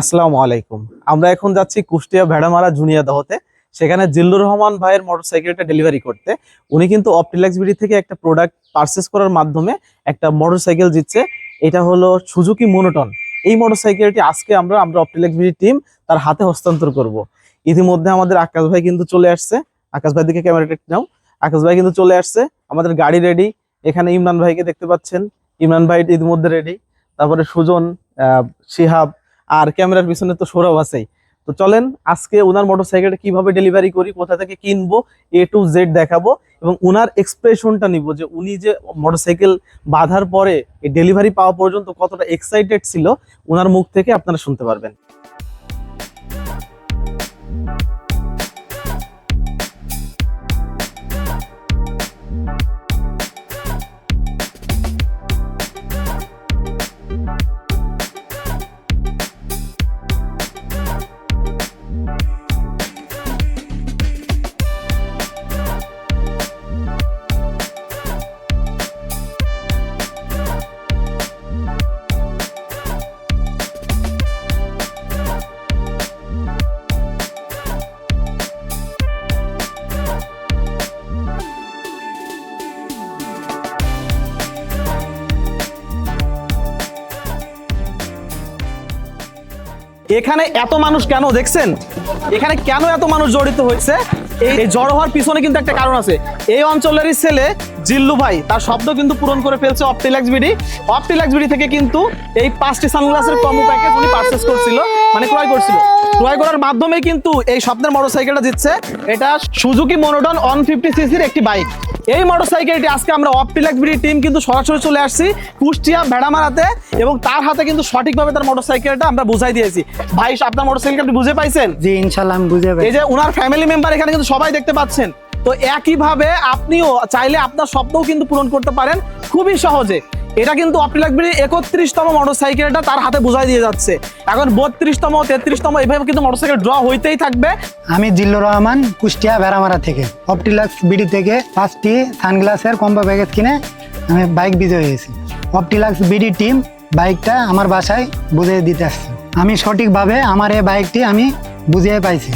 আসসালামু আলাইকুম। আমরা এখন যাচ্ছি কুষ্টিয়া ভেড়ামারা জুনিয়া দহতে। সেখানে জিল্লুর রহমান ভাইয়ের মোটরসাইকেলটা ডেলিভারি করতে। উনি কিন্তু অপটিলাক্স বিডি থেকে একটা প্রোডাক্ট পারচেস করার মাধ্যমে একটা মোটরসাইকেল জিতছে। এটা হলো সুজুকি মোনোটন এই মোটরসাইকেলটি আজকে আমরা আমরা অপটিলাক্স বিডি টিম তার হাতে হস্তান্তর করব। ইতিমধ্যে আমাদের আকাশ ভাই কিন্তু চলে আসছে। আকাশ ভাই দিকে ক্যামেরাটা নাও। আকাশ ভাই কিন্তু চলে আসছে। আমাদের গাড়ি রেডি এখানে ইমরান ভাইকে দেখতে পাচ্ছেন। ইমরান ভাই ইতিমধ্যে রেডি তারপরে সুজন শিহাব আর ক্যামেরার পিছনে তো সৌরভ আছেই। তো চলেন, আজকে ওনার মোটরসাইকেলটা কীভাবে ডেলিভারি করি, কোথা থেকে কিনবো এ টু জেড দেখাবো, এবং ওনার এক্সপ্রেশনটা নিব যে উনি যে মোটরসাইকেল বাঁধার পরে ডেলিভারি পাওয়া পর্যন্ত কতটা এক্সাইটেড ছিল ওনার মুখ থেকে আপনারা শুনতে পারবেন। এখানে এত মানুষ কেন দেখছেন? এখানে কেন এত মানুষ জড়িত হয়েছে? এই জড়ো হওয়ার পিছনে কিন্তু একটা কারণ আছে। এই অঞ্চলেরই ছেলে জিল্লু ভাই, তার শব্দ কিন্তু পূরণ করে ফেলছে অপটিলাক্স বিডি অপটিলাক্স বিডি থেকে কিন্তু এই পাঁচটি সানগ্লাসের কম প্যাকেজ উনি পারচেস করছিল। মানে ক্রয় করছিল। ক্রয় করার মাধ্যমে কিন্তু এই স্বপ্নের মোটরসাইকেলটা দিচ্ছে এটা সুজুকি মনোটন ওয়ান ফিফটি সিসির একটি বাইক এই মোটরসাইকেলটি আজকে আমরা অপটিলাক্স বিডি টিম কিন্তু সরাসরি চলে আসছি কুষ্টিয়া ভেড়ামারাতে এবং তার হাতে কিন্তু সঠিকভাবে তার মোটরসাইকেলটা আমরা বুঝাই দিয়েছি। ভাই আপনার মোটরসাইকেল আপনি বুঝে পাইছেন? জি ইনশাল্লাহ আমি বুঝে এই যে ওনার ফ্যামিলি মেম্বার এখানে কিন্তু সবাই দেখতে পাচ্ছেন। তো একইভাবে আপনিও চাইলে আপনার স্বপ্নও কিন্তু পূরণ করতে পারেন। খুবই সহজে। এটা কিন্তু অপটিলাকবির একত্রিশতম মোটরসাইকেলটা তার হাতে বুঝাই দিয়ে যাচ্ছে। এখন বত্রিশতম, তেত্রিশতম, এভাবে কিন্তু মোটরসাইকেল ড্র হইতেই থাকবে। আমি জিল্লুর রহমান, কুষ্টিয়া, বেড়ামারা থেকে। অপটিলাক্স বিডি থেকে পাঁচটি সানগ্লাসের কম্বো প্যাকেজ কিনে আমি বাইক বিজয় হয়েছি। অপটিলাক্স বিডি টিম বাইকটা আমার বাসায় বুঝিয়ে দিতে আসছে। আমি সঠিকভাবে আমার এই বাইকটি আমি বুঝিয়ে পাইছি।